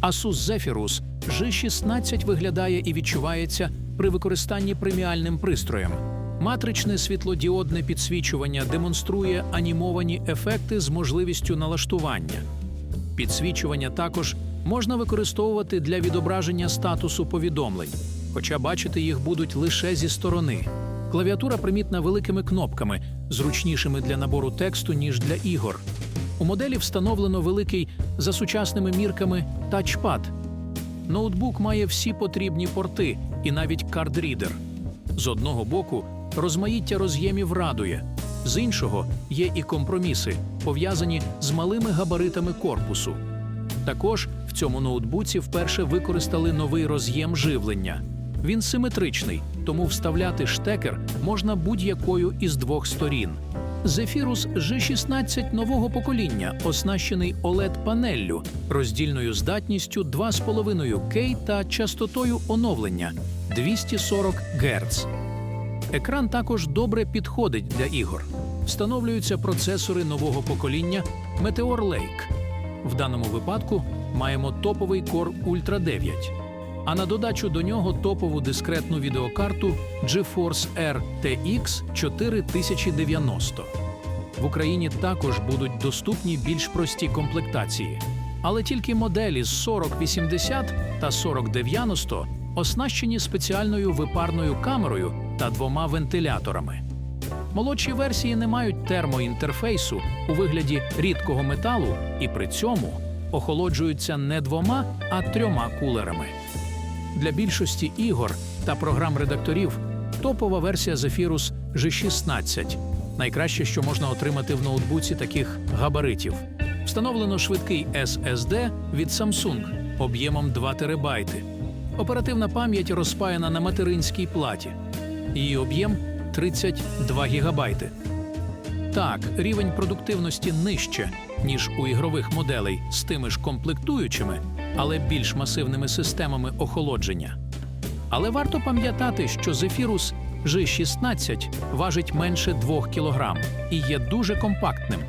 Asus Zephyrus G16 виглядає і відчувається при використанні преміальним пристроєм. Матричне світлодіодне підсвічування демонструє анімовані ефекти з можливістю налаштування. Підсвічування також можна використовувати для відображення статусу повідомлень, хоча бачити їх будуть лише зі сторони. Клавіатура примітна великими кнопками, зручнішими для набору тексту, ніж для ігор. У моделі встановлено великий за сучасними мірками тачпад. Ноутбук має всі потрібні порти і навіть кардрідер. З одного боку, розмаїття роз'ємів радує, з іншого є і компроміси, пов'язані з малими габаритами корпусу. Також в цьому ноутбуці вперше використали новий роз'єм живлення. Він симетричний, тому вставляти штекер можна будь-якою із двох сторін. Zephyrus G16 нового покоління оснащений OLED-панеллю, роздільною здатністю 2,5К та частотою оновлення 240 Гц. Екран також добре підходить для ігор. Встановлюються процесори нового покоління Meteor Lake. В даному випадку маємо топовий Core Ultra 9. А на додачу до нього топову дискретну відеокарту GeForce RTX 4090. В Україні також будуть доступні більш прості комплектації, але тільки моделі з 4080 та 4090 оснащені спеціальною випарною камерою та двома вентиляторами. Молодші версії не мають термоінтерфейсу у вигляді рідкого металу і при цьому охолоджуються не двома, а трьома кулерами. Для більшості ігор та програм редакторів топова версія Zephyrus G16 найкраще, що можна отримати в ноутбуці таких габаритів. Встановлено швидкий SSD від Samsung об'ємом 2 терабайти. Оперативна пам'ять розпаяна на материнській платі. Її об'єм 32 гігабайти. Так, рівень продуктивності нижче, ніж у ігрових моделей з тими ж комплектуючими, але більш масивними системами охолодження. Але варто пам'ятати, що зефірус G16 важить менше 2 кг і є дуже компактним,